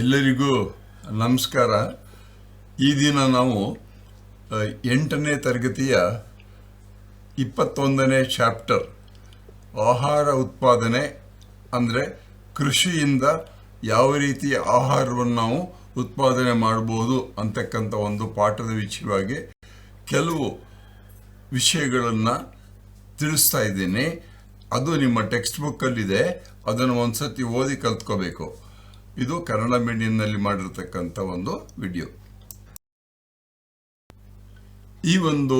ಎಲ್ಲರಿಗೂ ನಮಸ್ಕಾರ. ಈ ದಿನ ನಾವು ಎಂಟನೇ ತರಗತಿಯ ಇಪ್ಪತ್ತೊಂದನೇ ಚಾಪ್ಟರ್, ಆಹಾರ ಉತ್ಪಾದನೆ, ಅಂದರೆ ಕೃಷಿಯಿಂದ ಯಾವ ರೀತಿಯ ಆಹಾರವನ್ನು ನಾವು ಉತ್ಪಾದನೆ ಮಾಡಬಹುದು ಅಂತಕ್ಕಂಥ ಒಂದು ಪಾಠದ ವಿಷಯವಾಗಿ ಕೆಲವು ವಿಷಯಗಳನ್ನು ತಿಳಿಸ್ತಾ ಇದ್ದೀನಿ. ಅದು ನಿಮ್ಮ ಟೆಕ್ಸ್ಟ್ ಬುಕ್ಕಲ್ಲಿದೆ. ಅದನ್ನು ಒಂದು ಸತಿ ಓದಿ ಕಲ್ತ್ಕೋಬೇಕು. ಇದು ಕನ್ನಡ ಮೀಡಿಯಂನಲ್ಲಿ ಮಾಡಿರತಕ್ಕಂಥ ಒಂದು ವಿಡಿಯೋ. ಈ ಒಂದು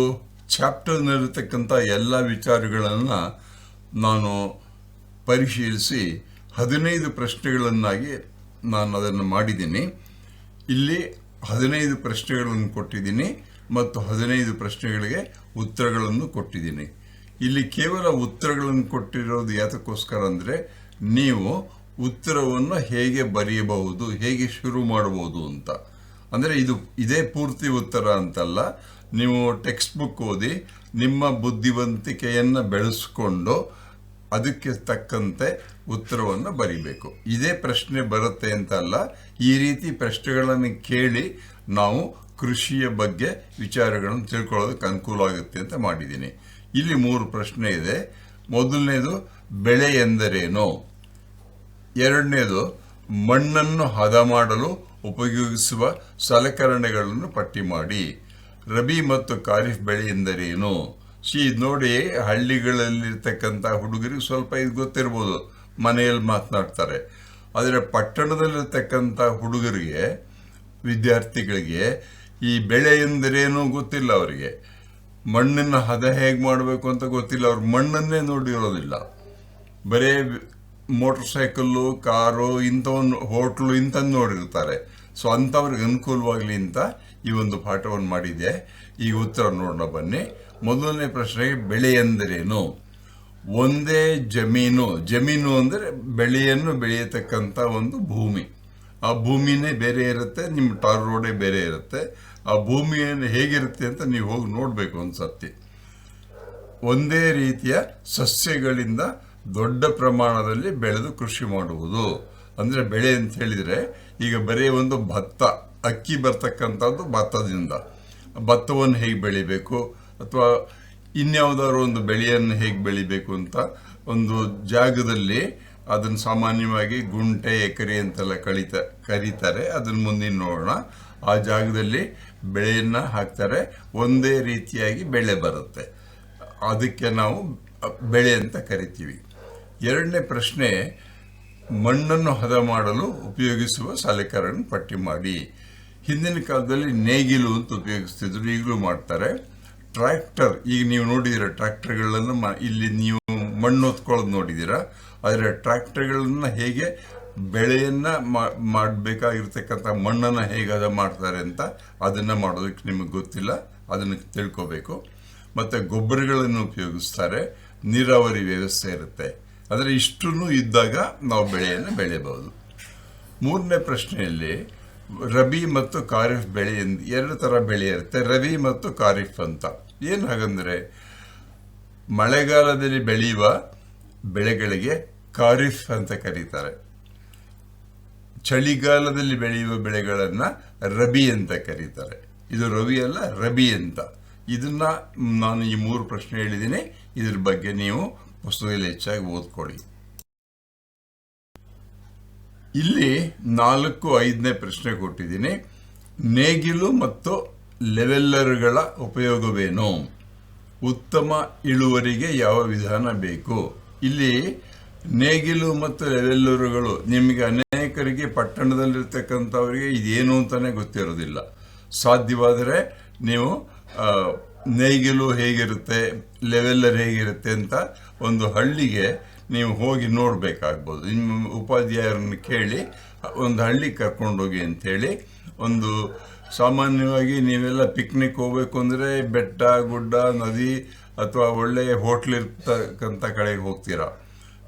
ಚಾಪ್ಟರ್ನಲ್ಲಿರ್ತಕ್ಕಂಥ ಎಲ್ಲ ವಿಚಾರಗಳನ್ನು ನಾನು ಪರಿಶೀಲಿಸಿ ಹದಿನೈದು ಪ್ರಶ್ನೆಗಳನ್ನಾಗಿ ನಾನು ಅದನ್ನು ಮಾಡಿದ್ದೀನಿ. ಇಲ್ಲಿ ಹದಿನೈದು ಪ್ರಶ್ನೆಗಳನ್ನು ಕೊಟ್ಟಿದ್ದೀನಿ ಮತ್ತು ಹದಿನೈದು ಪ್ರಶ್ನೆಗಳಿಗೆ ಉತ್ತರಗಳನ್ನು ಕೊಟ್ಟಿದ್ದೀನಿ. ಇಲ್ಲಿ ಕೇವಲ ಉತ್ತರಗಳನ್ನು ಕೊಟ್ಟಿರೋದು ಯಾತಕ್ಕೋಸ್ಕರ ಅಂದರೆ ನೀವು ಉತ್ತರವನ್ನು ಹೇಗೆ ಬರೆಯಬಹುದು ಹೇಗೆ ಶುರು ಮಾಡಬಹುದು ಅಂತ. ಅಂದರೆ ಇದು ಇದೇ ಪೂರ್ತಿ ಉತ್ತರ ಅಂತಲ್ಲ. ನೀವು ಟೆಕ್ಸ್ಟ್ ಬುಕ್ ಓದಿ, ನಿಮ್ಮ ಬುದ್ಧಿವಂತಿಕೆಯನ್ನು ಬೆಳೆಸ್ಕೊಂಡು ಅದಕ್ಕೆ ತಕ್ಕಂತೆ ಉತ್ತರವನ್ನು ಬರಿಬೇಕು. ಇದೇ ಪ್ರಶ್ನೆ ಬರುತ್ತೆ ಅಂತ ಅಲ್ಲ. ಈ ರೀತಿ ಪ್ರಶ್ನೆಗಳನ್ನು ಕೇಳಿ ನಾವು ಕೃಷಿಯ ಬಗ್ಗೆ ವಿಚಾರಗಳನ್ನು ತಿಳ್ಕೊಳ್ಳೋದಕ್ಕೆ ಅನುಕೂಲ ಆಗುತ್ತೆ ಅಂತ ಮಾಡಿದ್ದೀನಿ. ಇಲ್ಲಿ ಮೂರು ಪ್ರಶ್ನೆ ಇದೆ. ಮೊದಲನೇದು, ಬೆಳೆ ಎಂದರೇನು? ಎರಡನೇದು ಮಣ್ಣನ್ನು ಹದ ಮಾಡಲು ಉಪಯೋಗಿಸುವ ಸಲಕರಣೆಗಳನ್ನು ಪಟ್ಟಿ ಮಾಡಿ. ರಬಿ ಮತ್ತು ಖಾರಿಫ್ ಬೆಳೆ ಎಂದರೇನು? ಸಿ ನೋಡಿ, ಹಳ್ಳಿಗಳಲ್ಲಿರ್ತಕ್ಕಂಥ ಹುಡುಗರಿಗೆ ಸ್ವಲ್ಪ ಇದು ಗೊತ್ತಿರ್ಬೋದು, ಮನೆಯಲ್ಲಿ ಮಾತನಾಡ್ತಾರೆ. ಆದರೆ ಪಟ್ಟಣದಲ್ಲಿರ್ತಕ್ಕಂಥ ಹುಡುಗರಿಗೆ, ವಿದ್ಯಾರ್ಥಿಗಳಿಗೆ ಈ ಬೆಳೆ ಎಂದರೇನು ಗೊತ್ತಿಲ್ಲ ಅವರಿಗೆ. ಮಣ್ಣನ್ನು ಹದ ಹೇಗೆ ಮಾಡಬೇಕು ಅಂತ ಗೊತ್ತಿಲ್ಲ. ಅವ್ರು ಮಣ್ಣನ್ನೇ ನೋಡಿರೋದಿಲ್ಲ. ಬರೇ ಮೋಟರ್ ಸೈಕಲ್ಲು ಕಾರು, ಇಂಥವನ್ನು, ಹೋಟ್ಲು, ಇಂಥದ್ದು ನೋಡಿರ್ತಾರೆ. ಸೊ ಅಂಥವ್ರಿಗೆ ಅನುಕೂಲವಾಗಲಿ ಅಂತ ಈ ಒಂದು ಪಾಠವನ್ನು ಮಾಡಿದೆ ಈ ಉತ್ತರ ನೋಡೋಣ ಬನ್ನಿ. ಮೊದಲನೇ ಪ್ರಶ್ನೆಗೆ ಬೆಳೆ ಎಂದರೇನು? ಒಂದೇ ಜಮೀನು. ಜಮೀನು ಅಂದರೆ ಬೆಳೆಯನ್ನು ಬೆಳೆಯತಕ್ಕಂಥ ಒಂದು ಭೂಮಿ. ಆ ಭೂಮಿನೇ ಬೇರೆ ಇರುತ್ತೆ, ನಿಮ್ಮ ಟಾರ್ ರೋಡೇ ಬೇರೆ ಇರುತ್ತೆ. ಆ ಭೂಮಿಯನ್ನು ಹೇಗಿರುತ್ತೆ ಅಂತ ನೀವು ಹೋಗಿ ನೋಡಬೇಕು ಒಂದು ಸತಿ ಒಂದೇ ರೀತಿಯ ಸಸ್ಯಗಳಿಂದ ದೊಡ್ಡ ಪ್ರಮಾಣದಲ್ಲಿ ಬೆಳೆದು ಕೃಷಿ ಮಾಡುವುದು. ಅಂದರೆ ಬೆಳೆ ಅಂತ ಹೇಳಿದರೆ, ಈಗ ಬರೀ ಒಂದು ಭತ್ತ, ಅಕ್ಕಿ ಬರ್ತಕ್ಕಂಥದ್ದು ಭತ್ತದಿಂದ. ಭತ್ತವನ್ನು ಹೇಗೆ ಬೆಳಿಬೇಕು? ಅಥವಾ ಇನ್ಯಾವುದಾದ್ರು ಒಂದು ಬೆಳೆಯನ್ನು ಹೇಗೆ ಬೆಳಿಬೇಕು ಅಂತ ಒಂದು ಜಾಗದಲ್ಲಿ ಅದನ್ನು ಸಾಮಾನ್ಯವಾಗಿ ಗುಂಟೆ, ಎಕರೆ ಅಂತೆಲ್ಲ ಕಳಿತ, ಕರೀತಾರೆ. ಅದನ್ನು ಮುಂದಿನ ನೋಡೋಣ. ಆ ಜಾಗದಲ್ಲಿ ಬೆಳೆಯನ್ನು ಹಾಕ್ತಾರೆ. ಒಂದೇ ರೀತಿಯಾಗಿ ಬೆಳೆ ಬರುತ್ತೆ. ಅದಕ್ಕೆ ನಾವು ಬೆಳೆ ಅಂತ ಕರಿತೀವಿ. ಎರಡನೇ ಪ್ರಶ್ನೆ, ಮಣ್ಣನ್ನು ಹದ ಮಾಡಲು ಉಪಯೋಗಿಸುವ ಸಲಕರಣೆ ಪಟ್ಟಿ ಮಾಡಿ. ಹಿಂದಿನ ಕಾಲದಲ್ಲಿ ನೇಗಿಲು ಅಂತ ಉಪಯೋಗಿಸ್ತಿದ್ರು, ಈಗಲೂ ಮಾಡ್ತಾರೆ. ಟ್ರ್ಯಾಕ್ಟರ್, ಈಗ ನೀವು ನೋಡಿದಿರ ಟ್ರ್ಯಾಕ್ಟರ್ಗಳನ್ನು ಇಲ್ಲಿ ನೀವು ಮಣ್ಣು ಹೊತ್ಕೊಳ್ಳೋದು ನೋಡಿದ್ದೀರಾ? ಆದರೆ ಟ್ರ್ಯಾಕ್ಟರ್ಗಳನ್ನು ಹೇಗೆ ಬೆಳೆಯನ್ನು ಮಾಡಬೇಕಾಗಿರ್ತಕ್ಕಂಥ ಮಣ್ಣನ್ನು ಹೇಗೆ ಅದ ಮಾಡ್ತಾರೆ ಅಂತ ಅದನ್ನು ಮಾಡೋದಕ್ಕೆ ನಿಮಗೆ ಗೊತ್ತಿಲ್ಲ, ಅದನ್ನು ತಿಳ್ಕೋಬೇಕು. ಮತ್ತು ಗೊಬ್ಬರಗಳನ್ನು ಉಪಯೋಗಿಸ್ತಾರೆ, ನೀರಾವರಿ ವ್ಯವಸ್ಥೆ ಇರುತ್ತೆ. ಆದರೆ ಇಷ್ಟೂ ಇದ್ದಾಗ ನಾವು ಬೆಳೆಯನ್ನು ಬೆಳೆಯಬಹುದು. ಮೂರನೇ ಪ್ರಶ್ನೆಯಲ್ಲಿ ರಬಿ ಮತ್ತು ಖಾರಿಫ್ ಬೆಳೆ ಎರಡು ಥರ ಬೆಳೆ ಇರುತ್ತೆ, ರಬಿ ಮತ್ತು ಖಾರಿಫ್ ಅಂತ. ಏನು ಹಾಗಂದರೆ ಮಳೆಗಾಲದಲ್ಲಿ ಬೆಳೆಯುವ ಬೆಳೆಗಳಿಗೆ ಖಾರಿಫ್ ಅಂತ ಕರೀತಾರೆ. ಚಳಿಗಾಲದಲ್ಲಿ ಬೆಳೆಯುವ ಬೆಳೆಗಳನ್ನು ರಬಿ ಅಂತ ಕರೀತಾರೆ. ಇದು ರವಿ ಅಲ್ಲ, ರಬಿ ಅಂತ. ಇದನ್ನು ನಾನು ಈ ಮೂರು ಪ್ರಶ್ನೆ ಹೇಳಿದ್ದೀನಿ. ಇದ್ರ ಬಗ್ಗೆ ನೀವು ಪುಸ್ತಕದಲ್ಲಿ ಹೆಚ್ಚಾಗಿ ಓದ್ಕೊಳ್ಳಿ. ಇಲ್ಲಿ ನಾಲ್ಕು, ಐದನೇ ಪ್ರಶ್ನೆ ಕೊಟ್ಟಿದ್ದೀನಿ. ನೇಗಿಲು ಮತ್ತು ಲೆವೆಲ್ಲರ್ಗಳ ಉಪಯೋಗವೇನು? ಉತ್ತಮ ಇಳುವರಿಗೆ ಯಾವ ವಿಧಾನ ಬೇಕು? ಇಲ್ಲಿ ನೇಗಿಲು ಮತ್ತು ಲೆವೆಲ್ಲರುಗಳು ನಿಮಗೆ ಅನೇಕರಿಗೆ ಪಟ್ಟಣದಲ್ಲಿರ್ತಕ್ಕಂಥವರಿಗೆ ಇದೇನು ಅಂತಲೇ ಗೊತ್ತಿರೋದಿಲ್ಲ. ಸಾಧ್ಯವಾದರೆ ನೀವು ನೇಗಿಲು ಹೇಗಿರುತ್ತೆ, ಲೆವೆಲ್ಲರ್ ಹೇಗಿರುತ್ತೆ ಅಂತ ಒಂದು ಹಳ್ಳಿಗೆ ನೀವು ಹೋಗಿ ನೋಡಬೇಕಾಗ್ಬೋದು. ನಿಮ್ಮ ಉಪಾಧ್ಯಾಯರನ್ನು ಕೇಳಿ, ಒಂದು ಹಳ್ಳಿಗೆ ಕರ್ಕೊಂಡೋಗಿ ಅಂಥೇಳಿ, ಒಂದು ಸಾಮಾನ್ಯವಾಗಿ ನೀವೆಲ್ಲ ಪಿಕ್ನಿಕ್ ಹೋಗಬೇಕು ಅಂದರೆ ಬೆಟ್ಟ, ಗುಡ್ಡ, ನದಿ ಅಥವಾ ಒಳ್ಳೆಯ ಹೋಟ್ಲ್ ಇರ್ತಕ್ಕಂಥ ಕಡೆಗೆ ಹೋಗ್ತೀರಾ?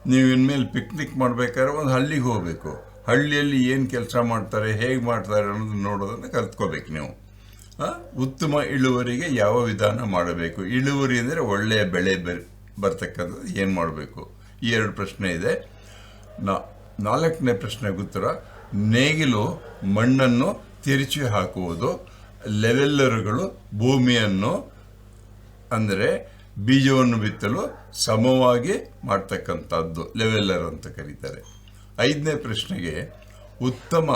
ನೀವು ಇನ್ಮೇಲೆ ಪಿಕ್ನಿಕ್ ಮಾಡಬೇಕಾದ್ರೆ ಒಂದು ಹಳ್ಳಿಗೆ ಹೋಗಬೇಕು. ಹಳ್ಳಿಯಲ್ಲಿ ಏನು ಕೆಲಸ ಮಾಡ್ತಾರೆ, ಹೇಗೆ ಮಾಡ್ತಾರೆ ಅನ್ನೋದನ್ನು ನೋಡೋದನ್ನು ಕಲ್ತ್ಕೋಬೇಕು ನೀವು. ಉತ್ತಮ ಇಳುವರಿಗೆ ಯಾವ ವಿಧಾನ ಮಾಡಬೇಕು? ಇಳುವರಿ ಅಂದರೆ ಒಳ್ಳೆಯ ಬೆಳೆ ಬರ್, ಬರ್ತಕ್ಕಂಥದ್ದು, ಏನು ಮಾಡಬೇಕು? ಈ ಎರಡು ಪ್ರಶ್ನೆ ಇದೆ. ನಾಲ್ಕನೇ ಪ್ರಶ್ನೆ ಉತ್ತರ, ನೇಗಿಲು ಮಣ್ಣನ್ನು ತಿರುಚಿ ಹಾಕುವುದು, ಲೆವೆಲ್ಲರುಗಳು ಭೂಮಿಯನ್ನು, ಅಂದರೆ ಬೀಜವನ್ನು ಬಿತ್ತಲು ಸಮವಾಗಿ ಮಾಡ್ತಕ್ಕಂಥದ್ದು, ಲೆವೆಲ್ಲರ್ ಅಂತ ಕರೀತಾರೆ. ಐದನೇ ಪ್ರಶ್ನೆಗೆ, ಉತ್ತಮ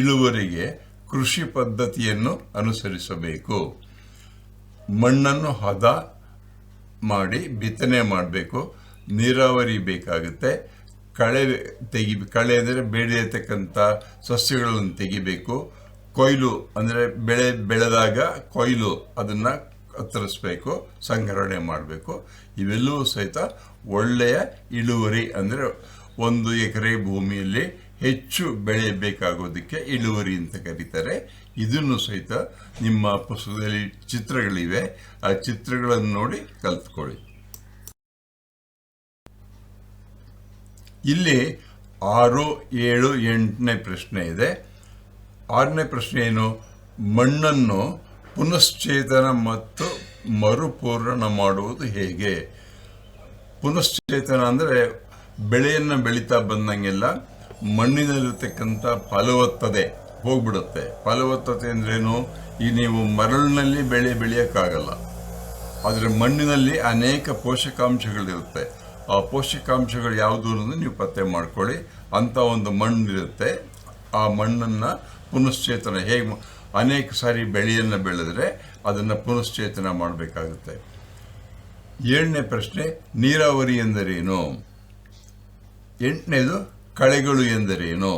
ಇಳುವರಿಗೆ ಕೃಷಿ ಪದ್ಧತಿಯನ್ನು ಅನುಸರಿಸಬೇಕು. ಮಣ್ಣನ್ನು ಹದ ಮಾಡಿ ಬಿತ್ತನೆ ಮಾಡಬೇಕು. ನೀರಾವರಿ ಬೇಕಾಗುತ್ತೆ. ಕಳೆ ತೆಗಿ, ಕಳೆ ಅಂದರೆ ಬೇಡಿರತಕ್ಕಂಥ ಸಸ್ಯಗಳನ್ನು ತೆಗಿಬೇಕು. ಕೊಯ್ಲು ಅಂದರೆ ಬೆಳೆ, ಬೆಳೆದಾಗ ಕೊಯ್ಲು ಅದನ್ನು ಕತ್ತರಿಸ್ಬೇಕು, ಸಂಗ್ರಹಣೆ ಮಾಡಬೇಕು. ಇವೆಲ್ಲವೂ ಸಹಿತ ಒಳ್ಳೆಯ ಇಳುವರಿ ಅಂದರೆ ಒಂದು ಎಕರೆ ಭೂಮಿಯಲ್ಲಿ ಹೆಚ್ಚು ಬೆಳೆ ಬೇಕಾಗೋದಕ್ಕೆ ಇಳುವರಿ ಅಂತ ಕರೀತಾರೆ. ಇದನ್ನು ಸಹಿತ ನಿಮ್ಮ ಪುಸ್ತಕದಲ್ಲಿ ಚಿತ್ರಗಳಿವೆ. ಆ ಚಿತ್ರಗಳನ್ನು ನೋಡಿ ಕಲ್ತ್ಕೊಳ್ಳಿ. ಇಲ್ಲಿ ಆರು, ಏಳು, ಎಂಟನೇ ಪ್ರಶ್ನೆ ಇದೆ. ಆರನೇ ಪ್ರಶ್ನೆ ಏನು? ಮಣ್ಣನ್ನು ಪುನಶ್ಚೇತನ ಮತ್ತು ಮರುಪೂರಣ ಮಾಡುವುದು ಹೇಗೆ? ಪುನಶ್ಚೇತನ ಅಂದರೆ ಬೆಳೆಯನ್ನು ಬೆಳೀತಾ ಬಂದಂಗೆಲ್ಲ ಮಣ್ಣಿನಲ್ಲಿರ್ತಕ್ಕಂಥ ಫಲವತ್ತತೆ ಹೋಗ್ಬಿಡುತ್ತೆ. ಫಲವತ್ತತೆ ಅಂದ್ರೇನು? ಈ ನೀವು ಮರಳಿನಲ್ಲಿ ಬೆಳೆ ಬೆಳೆಯೋಕ್ಕಾಗಲ್ಲ. ಆದರೆ ಮಣ್ಣಿನಲ್ಲಿ ಅನೇಕ ಪೋಷಕಾಂಶಗಳಿರುತ್ತೆ. ಆ ಪೋಷಕಾಂಶಗಳು ಯಾವುದು ಅನ್ನೋದು ನೀವು ಪತ್ತೆ ಮಾಡ್ಕೊಳ್ಳಿ. ಅಂಥ ಒಂದು ಮಣ್ಣಿರುತ್ತೆ. ಆ ಮಣ್ಣನ್ನು ಪುನಶ್ಚೇತನ ಹೇಗೆ ಅನೇಕ ಸಾರಿ ಬೆಳೆಯನ್ನು ಬೆಳೆದರೆ ಅದನ್ನು ಪುನಶ್ಚೇತನ ಮಾಡಬೇಕಾಗುತ್ತೆ. ಏಳನೇ ಪ್ರಶ್ನೆ, ನೀರಾವರಿ ಎಂದರೇನು? ಎಂಟನೇದು ಕಳೆಗಳು ಎಂದರೇನು?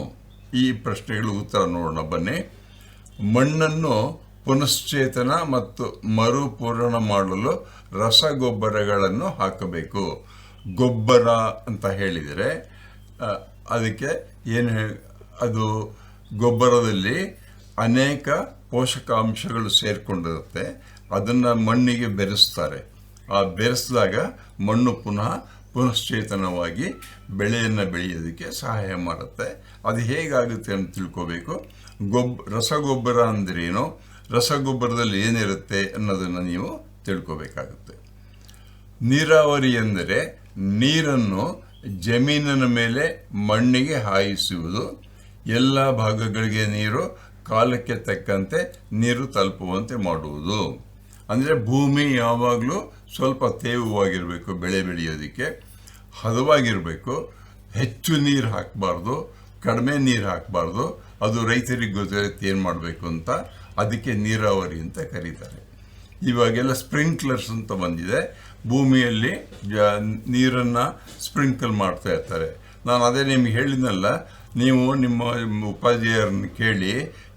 ಈ ಪ್ರಶ್ನೆಗಳು ಉತ್ತರ ನೋಡೋಣ, ಬನ್ನಿ. ಮಣ್ಣನ್ನು ಪುನಶ್ಚೇತನ ಮತ್ತು ಮರುಪೂರಣ ಮಾಡಲು ರಸಗೊಬ್ಬರಗಳನ್ನು ಹಾಕಬೇಕು. ಗೊಬ್ಬರ ಅಂತ ಹೇಳಿದರೆ ಅದಕ್ಕೆ ಏನು ಅದು ಗೊಬ್ಬರದಲ್ಲಿ ಅನೇಕ ಪೋಷಕಾಂಶಗಳು ಸೇರಿಕೊಂಡಿರುತ್ತೆ. ಅದನ್ನು ಮಣ್ಣಿಗೆ ಬೆರೆಸ್ತಾರೆ. ಆ ಬೆರೆಸಿದಾಗ ಮಣ್ಣು ಪುನಃ ಪುನಶ್ಚೇತನವಾಗಿ ಬೆಳೆಯನ್ನು ಬೆಳೆಯೋದಕ್ಕೆ ಸಹಾಯ ಮಾಡುತ್ತೆ. ಅದು ಹೇಗಾಗುತ್ತೆ ಅಂತ ತಿಳ್ಕೋಬೇಕು. ಗೊಬ್, ರಸಗೊಬ್ಬರ ಅಂದ್ರೇನು? ರಸಗೊಬ್ಬರದಲ್ಲಿ ಏನಿರುತ್ತೆ ಅನ್ನೋದನ್ನು ನೀವು ತಿಳ್ಕೋಬೇಕಾಗುತ್ತೆ. ನೀರಾವರಿ ಎಂದರೆ ನೀರನ್ನು ಜಮೀನಿನ ಮೇಲೆ ಮಣ್ಣಿಗೆ ಹಾಯಿಸುವುದು. ಎಲ್ಲ ಭಾಗಗಳಿಗೆ ನೀರು ಕಾಲಕ್ಕೆ ತಕ್ಕಂತೆ ನೀರು ತಲುಪುವಂತೆ ಮಾಡುವುದು. ಅಂದರೆ ಭೂಮಿ ಯಾವಾಗಲೂ ಸ್ವಲ್ಪ ತೇವವಾಗಿರಬೇಕು, ಬೆಳೆ ಬೆಳೆಯೋದಕ್ಕೆ. ಹದವಾಗಿರಬೇಕು. ಹೆಚ್ಚು ನೀರು ಹಾಕಬಾರ್ದು, ಕಡಿಮೆ ನೀರು ಹಾಕಬಾರ್ದು. ಅದು ರೈತರಿಗೆ ಗೊತ್ತಿರುತ್ತೆ ಏನು ಮಾಡಬೇಕು ಅಂತ ಅದಕ್ಕೆ ನೀರಾವರಿ ಅಂತ ಕರೀತಾರೆ. ಇವಾಗೆಲ್ಲ ಸ್ಪ್ರಿಂಕ್ಲರ್ಸ್ ಅಂತ ಬಂದಿದೆ. ಭೂಮಿಯಲ್ಲಿ ನೀರನ್ನು ಸ್ಪ್ರಿಂಕಲ್ ಮಾಡ್ತಾ ಇರ್ತಾರೆ. ನಾನು ಅದೇ ನಿಮ್ಗೆ ಹೇಳಿದ್ನಲ್ಲ, ನೀವು ನಿಮ್ಮ ಉಪಾಧ್ಯಾಯರನ್ನು ಕೇಳಿ,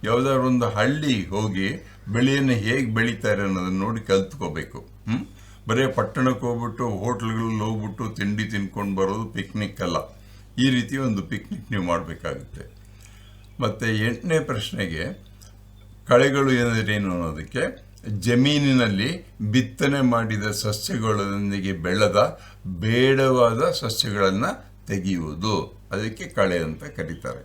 ಯಾವುದಾದ್ರು ಒಂದು ಹಳ್ಳಿ ಹೋಗಿ ಬೆಳೆಯನ್ನು ಹೇಗೆ ಬೆಳೀತಾರೆ ಅನ್ನೋದನ್ನು ನೋಡಿ ಕಲ್ತ್ಕೋಬೇಕು. ಹ್ಞೂ ಬರೀ ಪಟ್ಟಣಕ್ಕೆ ಹೋಗ್ಬಿಟ್ಟು, ಹೋಟ್ಲ್ಗಳಲ್ಲಿ ಹೋಗ್ಬಿಟ್ಟು ತಿಂಡಿ ತಿನ್ಕೊಂಡು ಬರೋದು ಪಿಕ್ನಿಕ್ ಅಲ್ಲ. ಈ ರೀತಿ ಒಂದು ಪಿಕ್ನಿಕ್ ನೀವು ಮಾಡಬೇಕಾಗುತ್ತೆ. ಮತ್ತು ಎಂಟನೇ ಪ್ರಶ್ನೆಗೆ, ಕಳೆಗಳು ಎಂದರೇನು ಅನ್ನೋದಕ್ಕೆ, ಜಮೀನಿನಲ್ಲಿ ಬಿತ್ತನೆ ಮಾಡಿದ ಸಸ್ಯಗಳೊಂದಿಗೆ ಬೆಳೆದ ಬೇಡವಾದ ಸಸ್ಯಗಳನ್ನು ತೆಗೆಯುವುದು ಅದಕ್ಕೆ ಕಳೆ ಅಂತ ಕರೀತಾರೆ.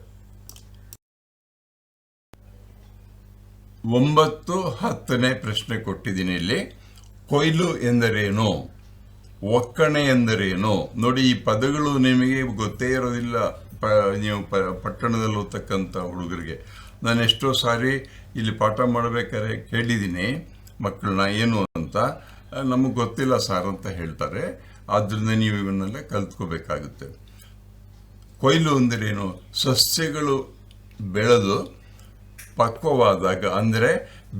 ಒಂಬತ್ತು ಹತ್ತನೇ ಪ್ರಶ್ನೆ ಕೊಟ್ಟಿದ್ದೀನಿ ಇಲ್ಲಿ. ಕೊಯ್ಲು ಎಂದರೇನು? ಒಕ್ಕಣೆ ಎಂದರೇನು? ನೋಡಿ, ಈ ಪದಗಳು ನಿಮಗೆ ಗೊತ್ತೇ ಇರೋದಿಲ್ಲ, ಪ, ನೀವು ಪ, ಪಟ್ಟಣದಲ್ಲಿ ಓದ್ತಕ್ಕಂಥ ಹುಡುಗರಿಗೆ. ನಾನು ಎಷ್ಟೋ ಸಾರಿ ಇಲ್ಲಿ ಪಾಠ ಮಾಡಬೇಕಾದ್ರೆ ಕೇಳಿದ್ದೀನಿ, ಮಕ್ಕಳನ್ನ ಏನು ಅಂತ. ನಮಗೆ ಗೊತ್ತಿಲ್ಲ ಸಾರ್ ಅಂತ ಹೇಳ್ತಾರೆ. ಆದ್ದರಿಂದ ನೀವು ಇವನ್ನೆಲ್ಲ ಕಲ್ತ್ಕೋಬೇಕಾಗುತ್ತೆ. ಕೊಯ್ಲು ಅಂದರೇನು? ಸಸ್ಯಗಳು ಬೆಳೆದು ಪಕ್ವವಾದಾಗ, ಅಂದರೆ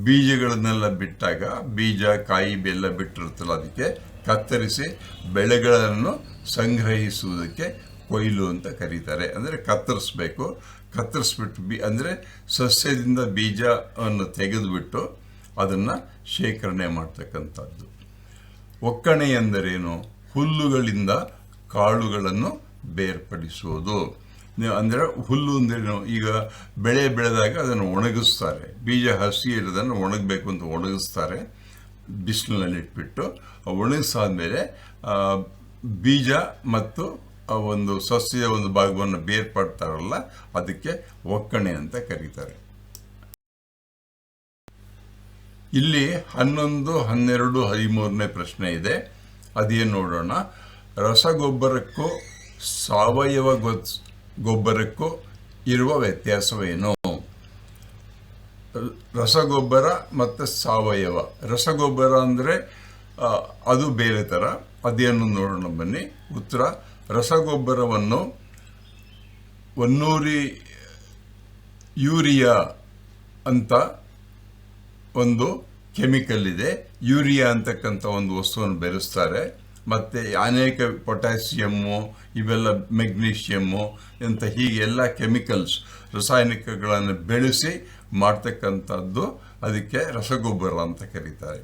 ಬೀಜಗಳನ್ನೆಲ್ಲ ಬಿಟ್ಟಾಗ, ಬೀಜ, ಕಾಯಿ, ಬೆಲ್ಲ ಬಿಟ್ಟಿರುತ್ತಲ್ಲ ಅದಕ್ಕೆ, ಕತ್ತರಿಸಿ ಬೆಳೆಗಳನ್ನು ಸಂಗ್ರಹಿಸುವುದಕ್ಕೆ ಕೊಯ್ಲು ಅಂತ ಕರೀತಾರೆ. ಅಂದರೆ ಕತ್ತರಿಸ್ಬೇಕು. ಕತ್ತರಿಸ್ಬಿಟ್ಟು ಬಿ, ಅಂದರೆ ಸಸ್ಯದಿಂದ ಬೀಜವನ್ನು ತೆಗೆದುಬಿಟ್ಟು ಅದನ್ನು ಶೇಖರಣೆ ಮಾಡ್ತಕ್ಕಂಥದ್ದು. ಒಕ್ಕಣೆ ಎಂದರೇನು? ಹುಲ್ಲುಗಳಿಂದ ಕಾಳುಗಳನ್ನು ಬೇರ್ಪಡಿಸುವುದು. ಅಂದರೆ ಹುಲ್ಲು ಅಂದರೆ ಈಗ ಬೆಳೆ ಬೆಳೆದಾಗ ಅದನ್ನು ಒಣಗಿಸ್ತಾರೆ. ಬೀಜ ಹಸಿ ಇರೋದನ್ನು ಒಣಗಬೇಕು ಅಂತ ಒಣಗಿಸ್ತಾರೆ. ಬಿಸಿಲಿನಲ್ಲಿ ಇಟ್ಬಿಟ್ಟು ಒಣಗಿಸಾದ್ಮೇಲೆ ಬೀಜ ಮತ್ತು ಒಂದು ಸಸ್ಯದ ಒಂದು ಭಾಗವನ್ನು ಬೇರ್ಪಡ್ತಾರಲ್ಲ, ಅದಕ್ಕೆ ಒಕ್ಕಣೆ ಅಂತ ಕರೀತಾರೆ. ಇಲ್ಲಿ ಹನ್ನೊಂದು, ಹನ್ನೆರಡು, ಹದಿಮೂರನೇ ಪ್ರಶ್ನೆ ಇದೆ. ಅದೇನು ನೋಡೋಣ? ರಸಗೊಬ್ಬರಕ್ಕೂ ಸಾವಯವ ಗೊಬ್ಬರಕ್ಕೂ ಇರುವ ವ್ಯತ್ಯಾಸವೇನು? ರಸಗೊಬ್ಬರ ಮತ್ತು ಸಾವಯವ. ರಸಗೊಬ್ಬರ ಅಂದರೆ ಅದು ಬೇರೆ ಥರ ಅದೇನು ನೋಡೋಣ ಬನ್ನಿ. ಉತ್ತರ, ರಸಗೊಬ್ಬರವನ್ನು ಒನ್ನೂರಿ ಯೂರಿಯಾ ಅಂತ ಒಂದು ಕೆಮಿಕಲ್ ಇದೆ. ಯೂರಿಯಾ ಅಂತಕ್ಕಂಥ ಒಂದು ವಸ್ತುವನ್ನು ಬೆರೆಸ್ತಾರೆ. ಮತ್ತು ಅನೇಕ ಪೊಟ್ಯಾಸಿಯಮ್ಮು ಇವೆಲ್ಲ ಮೆಗ್ನೀಷಿಯಮ್ಮು ಅಂತ ಹೀಗೆ ಎಲ್ಲ ಕೆಮಿಕಲ್ಸ್ ರಾಸಾಯನಿಕಗಳನ್ನು ಬೆಳೆಸಿ ಮಾಡ್ತಕ್ಕಂಥದ್ದು ಅದಕ್ಕೆ ರಸಗೊಬ್ಬರ ಅಂತ ಕರೀತಾರೆ.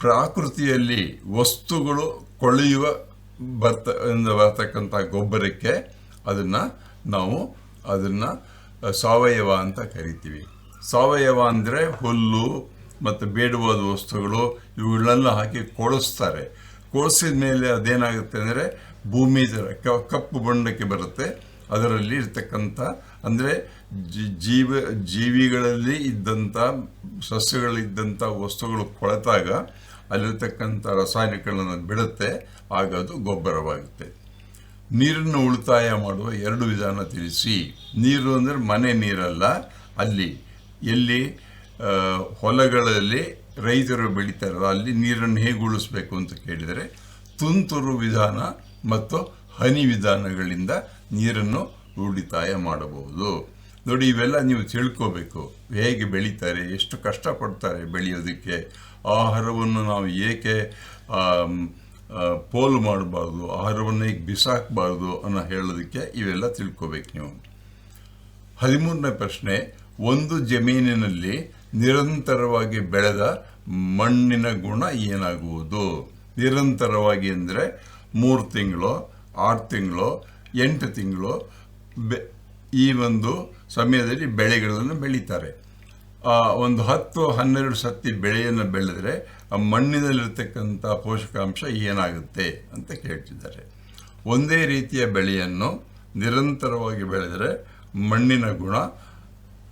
ಪ್ರಾಕೃತಿಯಲ್ಲಿ ವಸ್ತುಗಳು ಕೊಳೆಯುವ ಬರ್ತ ಬರ್ತಕ್ಕಂಥ ಗೊಬ್ಬರಕ್ಕೆ ಅದನ್ನು ನಾವು ಅದನ್ನು ಸಾವಯವ ಅಂತ ಕರಿತೀವಿ. ಸಾವಯವ ಅಂದರೆ ಹುಲ್ಲು ಮತ್ತು ಬೇಡವಾದ ವಸ್ತುಗಳು ಇವುಗಳನ್ನೆಲ್ಲ ಹಾಕಿ ಕೊಳಿಸ್ತಾರೆ ಕೊಳಿಸಿದ ಮೇಲೆ ಅದೇನಾಗುತ್ತೆ ಅಂದರೆ ಭೂಮಿ ಕಪ್ಪು ಬಣ್ಣಕ್ಕೆ ಬರುತ್ತೆ. ಅದರಲ್ಲಿ ಇರ್ತಕ್ಕಂಥ ಅಂದರೆ ಜೀವ, ಜೀವಿಗಳಲ್ಲಿ ಇದ್ದಂಥ ಸಸ್ಯಗಳಿದ್ದಂಥ ವಸ್ತುಗಳು ಕೊಳೆತಾಗ ಅಲ್ಲಿರ್ತಕ್ಕಂಥ ರಾಸಾಯನಿಕಗಳನ್ನು ಬಿಡುತ್ತೆ. ಆಗ ಅದು ಗೊಬ್ಬರವಾಗುತ್ತೆ. ನೀರನ್ನು ಉಳಿತಾಯ ಮಾಡುವ ಎರಡು ವಿಧಾನ ತಿಳಿಸಿ. ನೀರು ಅಂದರೆ ಮನೆ ನೀರಲ್ಲ, ಅಲ್ಲಿ ಎಲ್ಲಿ ಹೊಲಗಳಲ್ಲಿ ರೈತರು ಬೆಳೀತಾರಲ್ಲ, ಅಲ್ಲಿ ನೀರನ್ನು ಹೇಗೆ ಉಳಿಸ್ಬೇಕು ಅಂತ ಕೇಳಿದರೆ ತುಂತುರು ವಿಧಾನ ಮತ್ತು ಹನಿ ವಿಧಾನಗಳಿಂದ ನೀರನ್ನು ಉಳಿತಾಯ ಮಾಡಬಹುದು. ನೋಡಿ, ಇವೆಲ್ಲ ನೀವು ತಿಳ್ಕೋಬೇಕು. ಹೇಗೆ ಬೆಳೀತಾರೆ, ಎಷ್ಟು ಕಷ್ಟಪಡ್ತಾರೆ ಬೆಳೆಯೋದಕ್ಕೆ. ಆಹಾರವನ್ನು ನಾವು ಏಕೆ ಪೋಲು ಮಾಡಬಾರ್ದು, ಆಹಾರವನ್ನು ಹೇಗೆ ಬಿಸಾಕಬಾರ್ದು ಅನ್ನೋ ಹೇಳೋದಕ್ಕೆ ಇವೆಲ್ಲ ತಿಳ್ಕೋಬೇಕು ನೀವು. ಹದಿಮೂರನೇ ಪ್ರಶ್ನೆ, ಒಂದು ಜಮೀನಿನಲ್ಲಿ ನಿರಂತರವಾಗಿ ಬೆಳೆದ ಮಣ್ಣಿನ ಗುಣ ಏನಾಗುವುದು? ನಿರಂತರವಾಗಿ ಅಂದರೆ ಮೂರು ತಿಂಗಳು, ಆರು ತಿಂಗಳು, ಎಂಟು ತಿಂಗಳು, ಬೆ, ಈ ಒಂದು ಸಮಯದಲ್ಲಿ ಬೆಳೆಗಳನ್ನು ಬೆಳೀತಾರೆ. ಒಂದು ಹತ್ತು, ಹನ್ನೆರಡು ಸತಿ ಬೆಳೆಯನ್ನು ಬೆಳೆದರೆ ಆ ಮಣ್ಣಿನಲ್ಲಿರ್ತಕ್ಕಂಥ ಪೋಷಕಾಂಶ ಏನಾಗುತ್ತೆ ಅಂತ ಕೇಳ್ತಿದ್ದಾರೆ. ಒಂದೇ ರೀತಿಯ ಬೆಳೆಯನ್ನು ನಿರಂತರವಾಗಿ ಬೆಳೆದರೆ ಮಣ್ಣಿನ ಗುಣ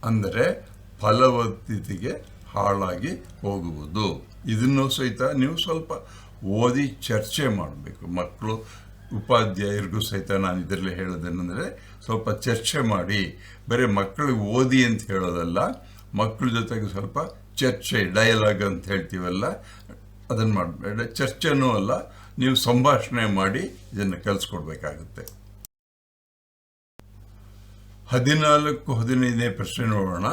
ಅಂದರೆ ಫಲವತ್ತತೆಗೆ ಹಾಳಾಗಿ ಹೋಗುವುದು. ಇದನ್ನು ಸಹಿತ ನೀವು ಸ್ವಲ್ಪ ಓದಿ ಚರ್ಚೆ ಮಾಡಬೇಕು. ಮಕ್ಕಳು, ಉಪಾಧ್ಯಾಯರಿಗೂ ಸಹಿತ ನಾನು ಇದರಲ್ಲಿ ಹೇಳೋದೇನೆಂದರೆ ಸ್ವಲ್ಪ ಚರ್ಚೆ ಮಾಡಿ. ಬರೀ ಮಕ್ಕಳಿಗೆ ಓದಿ ಅಂತ ಹೇಳೋದಲ್ಲ, ಮಕ್ಕಳ ಜೊತೆಗೆ ಸ್ವಲ್ಪ ಚರ್ಚೆ ಡಯಲಾಗ್ ಅಂತ ಹೇಳ್ತೀವಲ್ಲ, ಅದನ್ನು ಮಾಡಬೇಡ. ಚರ್ಚೆನೂ ಅಲ್ಲ, ನೀವು ಸಂಭಾಷಣೆ ಮಾಡಿ ಇದನ್ನು ಕಲಿಸ್ಕೊಡ್ಬೇಕಾಗುತ್ತೆ. ಹದಿನಾಲ್ಕು, ಹದಿನೈದನೇ ಪ್ರಶ್ನೆ ನೋಡೋಣ.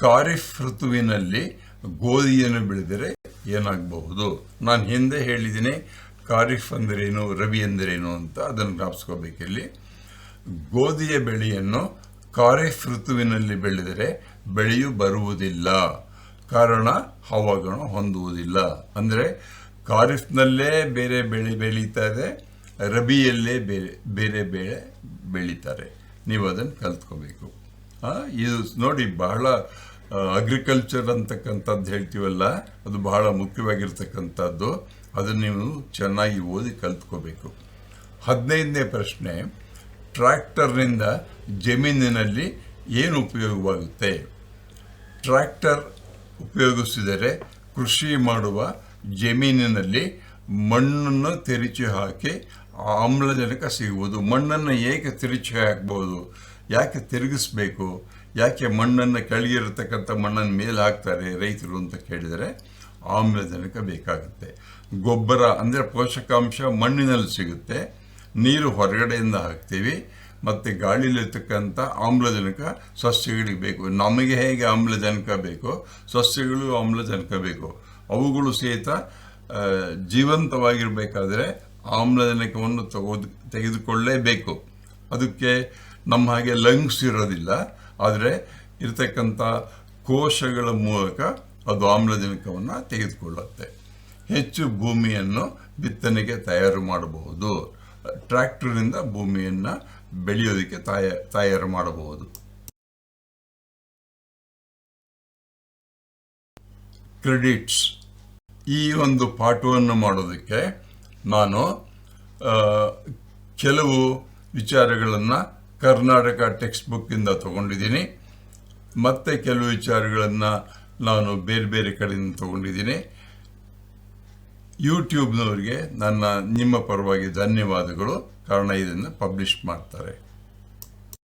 ಖಾರಿಫ್ ಋತುವಿನಲ್ಲಿ ಗೋಧಿಯನ್ನು ಬೆಳೆದರೆ ಏನಾಗಬಹುದು? ನಾನು ಹಿಂದೆ ಹೇಳಿದ್ದೀನಿ, ಖಾರಿಫ್ ಅಂದರೇನು ರವಿ ಅಂದರೇನು ಅಂತ ಅದನ್ನು ಜ್ಞಾಪಿಸ್ಕೋಬೇಕಿಲ್ಲಿ ಗೋಧಿಯ ಬೆಳೆಯನ್ನು ಖಾರಿಫ್ ಋತುವಿನಲ್ಲಿ ಬೆಳೆದರೆ ಬೆಳೆಯು ಬರುವುದಿಲ್ಲ. ಕಾರಣ, ಹವಾಗುಣ ಹೊಂದುವುದಿಲ್ಲ. ಅಂದರೆ ಖಾರಿಫ್ನಲ್ಲೇ ಬೇರೆ ಬೆಳೆ ಬೆಳೀತಾರೆ ರಬಿಯಲ್ಲೇ ಬೇರೆ ಬೇರೆ ಬೆಳೆ ಬೆಳೀತಾರೆ. ನೀವು ಅದನ್ನು ಕಲ್ತ್ಕೋಬೇಕು. ಇದು ನೋಡಿ, ಬಹಳ ಅಗ್ರಿಕಲ್ಚರ್ ಅಂತಕ್ಕಂಥದ್ದು ಹೇಳ್ತೀವಲ್ಲ, ಅದು ಬಹಳ ಮುಖ್ಯವಾಗಿರ್ತಕ್ಕಂಥದ್ದು. ಅದನ್ನು ನೀವು ಚೆನ್ನಾಗಿ ಓದಿ ಕಲ್ತ್ಕೋಬೇಕು. ಹದಿನೈದನೇ ಪ್ರಶ್ನೆ, ಟ್ರ್ಯಾಕ್ಟರ್ನಿಂದ ಜಮೀನಿನಲ್ಲಿ ಏನು ಉಪಯೋಗವಾಗುತ್ತೆ? ಟ್ರ್ಯಾಕ್ಟರ್ ಉಪಯೋಗಿಸಿದರೆ ಕೃಷಿ ಮಾಡುವ ಜಮೀನಿನಲ್ಲಿ ಮಣ್ಣನ್ನು ತಿರುಚಿ ಹಾಕಿ ಆಮ್ಲಜನಕ ಸಿಗುವುದು. ಮಣ್ಣನ್ನು ಏಕೆ ತಿರುಚಿ ಹಾಕ್ಬೋದು? ಯಾಕೆ ತಿರುಗಿಸ್ಬೇಕು? ಯಾಕೆ ಮಣ್ಣನ್ನು ಕೆಳಗಿರತಕ್ಕಂಥ ಮಣ್ಣನ್ನು ಮೇಲೆ ಹಾಕ್ತಾರೆ ರೈತರು ಅಂತ ಕೇಳಿದರೆ ಆಮ್ಲಜನಕ ಬೇಕಾಗುತ್ತೆ. ಗೊಬ್ಬರ ಅಂದರೆ ಪೋಷಕಾಂಶ ಮಣ್ಣಿನಲ್ಲಿ ಸಿಗುತ್ತೆ. ನೀರು ಹೊರಗಡೆಯಿಂದ ಹಾಕ್ತೀವಿ. ಮತ್ತು ಗಾಳಿಲಿರ್ತಕ್ಕಂಥ ಆಮ್ಲಜನಕ ಸಸ್ಯಗಳಿಗೆ ಬೇಕು. ನಮಗೆ ಹೇಗೆ ಆಮ್ಲಜನಕ ಬೇಕು? ಸಸ್ಯಗಳು ಆಮ್ಲಜನಕ ಬೇಕು. ಅವುಗಳು ಸಹಿತ ಜೀವಂತವಾಗಿರಬೇಕಾದರೆ ಆಮ್ಲಜನಕವನ್ನು ತಗೋದು, ತೆಗೆದುಕೊಳ್ಳೇಬೇಕು. ಅದಕ್ಕೆ ನಮ್ಮ ಹಾಗೆ ಲಂಗ್ಸ್ ಇರೋದಿಲ್ಲ, ಆದರೆ ಇರತಕ್ಕಂಥ ಕೋಶಗಳ ಮೂಲಕ ಅದು ಆಮ್ಲಜನಕವನ್ನು ತೆಗೆದುಕೊಳ್ಳುತ್ತೆ. ಹೆಚ್ಚು ಭೂಮಿಯನ್ನು ಬಿತ್ತನೆಗೆ ತಯಾರು ಮಾಡಬಹುದು. ಟ್ರ್ಯಾಕ್ಟರ್ನಿಂದ ಭೂಮಿಯನ್ನು ಬೆಳೆಯೋದಕ್ಕೆ ತಾಯ, ತಯಾರು ಮಾಡಬಹುದು. ಕ್ರೆಡಿಟ್ಸ್. ಈ ಒಂದು ಪಾಠವನ್ನು ಮಾಡೋದಕ್ಕೆ ನಾನು ಕೆಲವು ವಿಚಾರಗಳನ್ನು ಕರ್ನಾಟಕ ಟೆಕ್ಸ್ಟ್ ಬುಕ್ಕಿಂದ ತಗೊಂಡಿದ್ದೀನಿ. ಮತ್ತೆ ಕೆಲವು ವಿಚಾರಗಳನ್ನು ನಾನು ಬೇರೆ ಬೇರೆ ಕಡೆಯಿಂದ ತಗೊಂಡಿದ್ದೀನಿ. ಯೂಟ್ಯೂಬ್ನವರಿಗೆ ನನ್ನ ನಿಮ್ಮ ಪರವಾಗಿ ಧನ್ಯವಾದಗಳು. ಕಾರಣ ಇದನ್ನು ಪಬ್ಲಿಷ್ ಮಾಡ್ತಾರೆ.